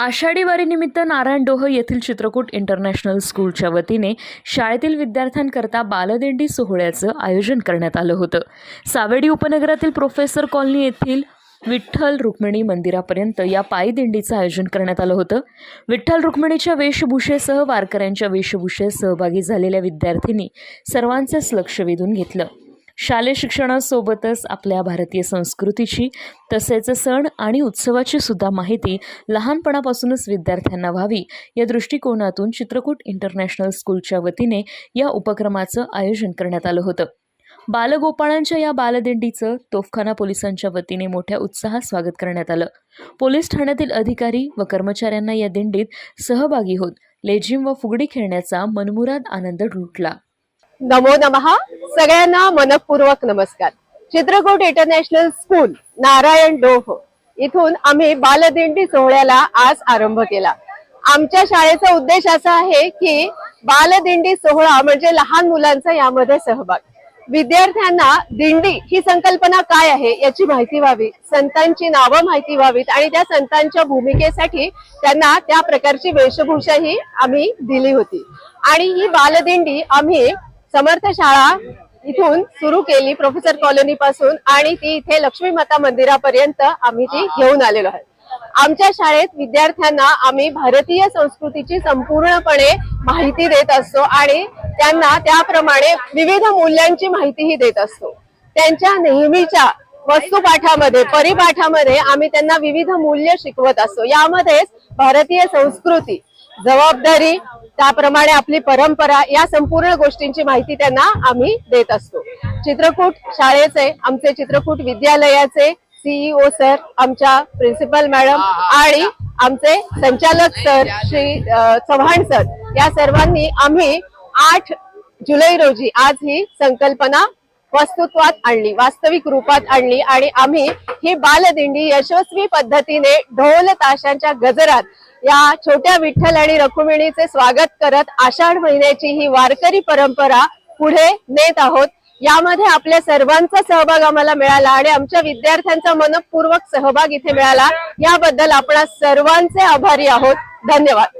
आषाढी वारीनिमित्त नारायण डोह येथील चित्रकूट इंटरनॅशनल स्कूलच्या वतीने शाळेतील विद्यार्थ्यांकरता बालदिंडी सोहळ्याचं आयोजन करण्यात आलं होतं. सावेडी उपनगरातील प्रोफेसर कॉलनी येथील विठ्ठल रुक्मिणी मंदिरापर्यंत या पायदिंडीचं आयोजन करण्यात आलं होतं. विठ्ठल रुक्मिणीच्या वेशभूषेसह वारकऱ्यांच्या वेशभूषेत सहभागी झालेल्या विद्यार्थ्यांनी सर्वांचेच लक्ष वेधून घेतलं. शालेय शिक्षणासोबतच आपल्या भारतीय संस्कृतीची तसेच सण आणि उत्सवाची सुद्धा माहिती लहानपणापासूनच विद्यार्थ्यांना व्हावी या दृष्टिकोनातून चित्रकूट इंटरनॅशनल स्कूलच्या वतीने या उपक्रमाचं आयोजन करण्यात आलं होतं. बालगोपाळांच्या या बालदिंडीचं तोफखाना पोलिसांच्या वतीने मोठ्या उत्साहात स्वागत करण्यात आलं. पोलीस ठाण्यातील अधिकारी व कर्मचाऱ्यांना या दिंडीत सहभागी होत लेझिम व फुगडी खेळण्याचा मनमुराद आनंद लुटला. नमो नमः. सगळ्यांना मनपूर्वक नमस्कार. Chitrakoot international school Narayan Doh. इथून आम्ही बालदिंडी सोहळ्याला आज आरंभ केला. आमच्या शाळेचा उद्देश असा आहे की बालदिंडी सोहळा म्हणजे लहान मुलांचा यामध्ये सहभाग. विद्यार्थ्यांना दिंडी ही संकल्पना काय आहे याची माहिती व्हावी संतांची नावं माहिती व्हावीत आणि त्या संतांच्या भूमिकेसाठी त्यांना त्या प्रकारची वेशभूषाही आम्ही दिली होती. आणि ही बालदिंडी आम्ही समर्थ शाळा इथून सुरू केली प्रोफेसर कॉलनी पासून आणि ती इथे लक्ष्मी माता मंदिरापर्यंत आम्ही ती घेऊन आलेलो आहे. आमच्या शाळेत विद्यार्थ्यांना आम्ही भारतीय संस्कृतीची संपूर्णपणे माहिती देत असतो आणि त्यांना त्याप्रमाणे विविध मूल्यांची माहितीही देत असतो. त्यांच्या नेहमीच्या वस्तुपाठामध्ये परिपाठामध्ये आम्ही त्यांना विविध मूल्य शिकवत असतो. यामध्येच भारतीय संस्कृती जबाबदारी त्याप्रमाणे आपली परंपरा या संपूर्ण गोष्टींची माहिती त्यांना आम्ही देत असतो. चित्रकूट शाळेचे आमचे चित्रकूट विद्यालयाचे सीईओ सर आमच्या प्रिन्सिपल मॅडम आणि आमचे संचालक सर श्री चव्हाण सर. या सर्वांनी आम्ही आठ जुलै रोजी आज ही संकल्पना वस्तुत्वात आणली वास्तविक रूपात आणली आणि आम्ही ही बालदिंडी यशस्वी पद्धतीने ढोल ताशांच्या गजरात या छोट्या विठ्ठल आणि रखुमिणीचे स्वागत करत आषाढ महिन्याची ही वारकरी परंपरा पुढे नेत आहोत. यामध्ये आपल्या सर्वांचा सहभाग आम्हाला मिळाला आणि आमच्या विद्यार्थ्यांचा मनपूर्वक सहभाग इथे मिळाला. याबद्दल आपण सर्वांचे आभारी आहोत. धन्यवाद.